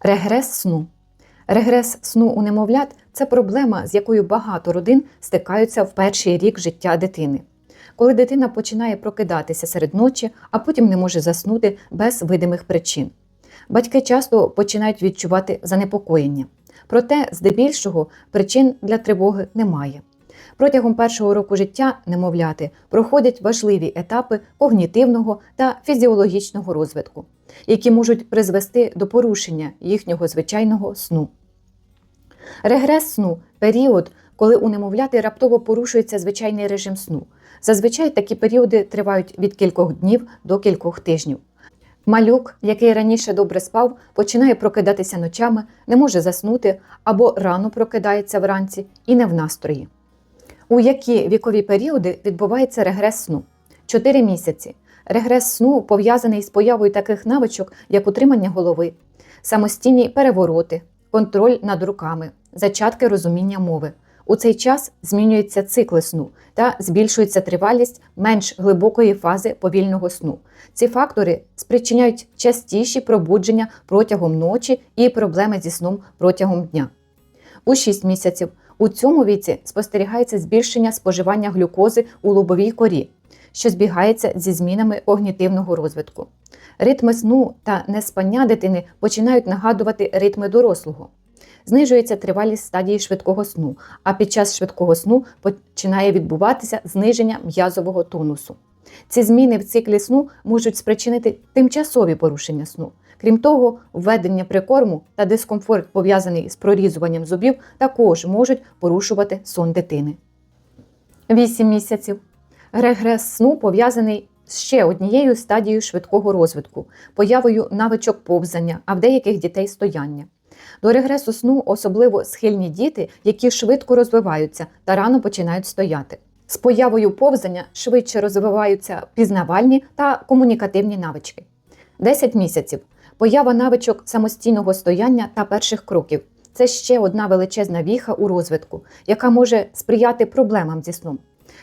Регрес сну. Регрес сну у немовлят це проблема, з якою багато родин стикаються в перший рік життя дитини. Коли дитина починає прокидатися серед ночі, а потім не може заснути без видимих причин. Батьки часто починають відчувати занепокоєння. Проте, здебільшого, причин для тривоги немає. Протягом першого року життя немовляти проходять важливі етапи когнітивного та фізіологічного розвитку, які можуть призвести до порушення їхнього звичайного сну. Регрес сну період, коли у немовляти раптово порушується звичайний режим сну. Зазвичай такі періоди тривають від кількох днів до кількох тижнів. Малюк, який раніше добре спав, починає прокидатися ночами, не може заснути або рано прокидається вранці і не в настрої. У які вікові періоди відбувається регрес сну? 4 місяці. Регрес сну пов'язаний з появою таких навичок, як утримання голови, самостійні перевороти, контроль над руками, зачатки розуміння мови. У цей час змінюються цикли сну та збільшується тривалість менш глибокої фази повільного сну. Ці фактори спричиняють частіші пробудження протягом ночі і проблеми зі сном протягом дня. У 6 місяців у цьому віці спостерігається збільшення споживання глюкози у лобовій корі, що збігається зі змінами когнітивного розвитку. Ритми сну та неспання дитини починають нагадувати ритми дорослого. Знижується тривалість стадії швидкого сну, а під час швидкого сну починає відбуватися зниження м'язового тонусу. Ці зміни в циклі сну можуть спричинити тимчасові порушення сну. Крім того, введення прикорму та дискомфорт, пов'язаний з прорізуванням зубів, також можуть порушувати сон дитини. 8 місяців. Регрес сну пов'язаний з ще однією стадією швидкого розвитку, появою навичок повзання, а в деяких дітей стояння. До регресу сну особливо схильні діти, які швидко розвиваються та рано починають стояти. З появою повзання швидше розвиваються пізнавальні та комунікативні навички. 10 місяців. Поява навичок самостійного стояння та перших кроків. Це ще одна величезна віха у розвитку, яка може сприяти проблемам зі сном.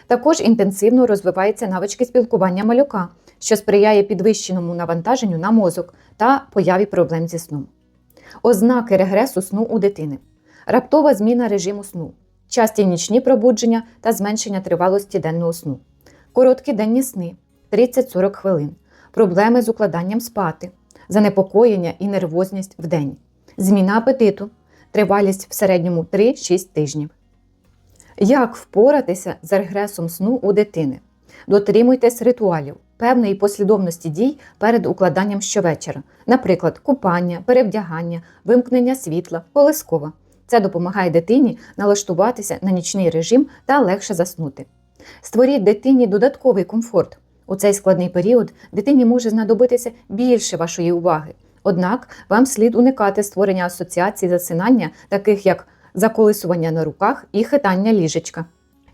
Також інтенсивно розвиваються навички спілкування малюка, що сприяє підвищеному навантаженню на мозок та появі проблем зі сном. Ознаки регресу сну у дитини, раптова зміна режиму сну, часті нічні пробудження та зменшення тривалості денного сну, короткі денні сни 30-40 хвилин, проблеми з укладанням спати, занепокоєння і нервозність в день, зміна апетиту, тривалість в середньому 3-6 тижнів. Як впоратися з регресом сну у дитини? Дотримуйтесь ритуалів, певної послідовності дій перед укладанням щовечора, наприклад, купання, перевдягання, вимкнення світла, колискова. Це допомагає дитині налаштуватися на нічний режим та легше заснути. Створіть дитині додатковий комфорт. У цей складний період дитині може знадобитися більше вашої уваги. Однак вам слід уникати створення асоціацій засинання, таких як заколисування на руках і хитання ліжечка.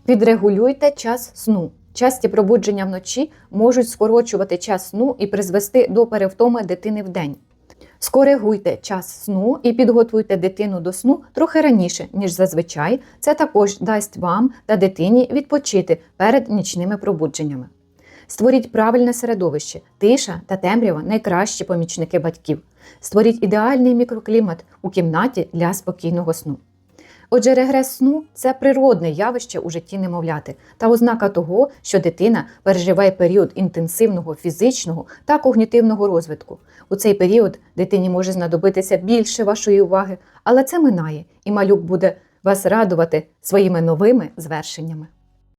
Відрегулюйте час сну. Часті пробудження вночі можуть скорочувати час сну і призвести до перевтоми дитини в день. Скоригуйте час сну і підготуйте дитину до сну трохи раніше, ніж зазвичай. Це також дасть вам та дитині відпочити перед нічними пробудженнями. Створіть правильне середовище, тиша та темрява найкращі помічники батьків. Створіть ідеальний мікроклімат у кімнаті для спокійного сну. Отже, регрес сну це природне явище у житті немовляти та ознака того, що дитина переживає період інтенсивного фізичного та когнітивного розвитку. У цей період дитині може знадобитися більше вашої уваги, але це минає, і малюк буде вас радувати своїми новими звершеннями.